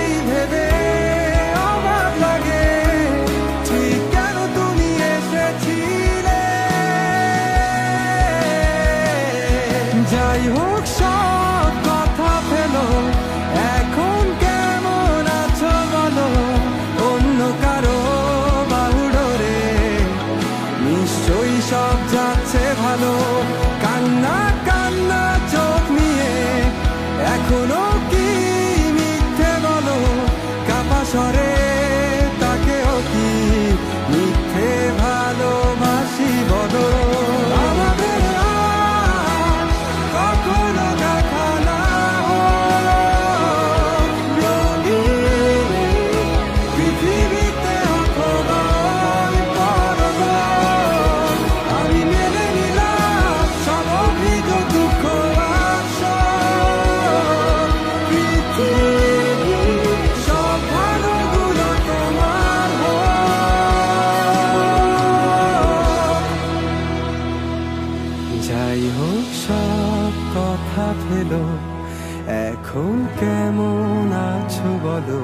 এই ভেবে লাগে। যাই হোক, সব কথা ফেলো। এখন অন্য কারও নিশ্চয়ই সব যাচ্ছে ভালো। কান্না কাপা স্বরে হোক সব কথা ফেলো এখন কেমন আছো বলো?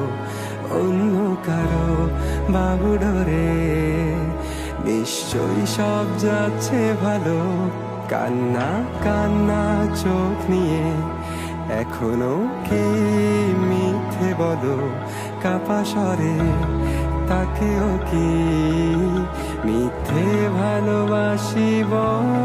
অন্য কারও বাবু বাবুডরে। নিশ্চয়ই সব যাচ্ছে ভালো। কান্না কান্না চোখ নিয়ে। এখনও কি মিথ্যে বলো? কাপা স্বরে, তাকেও কি মিথ্যে ভালোবাসি বল?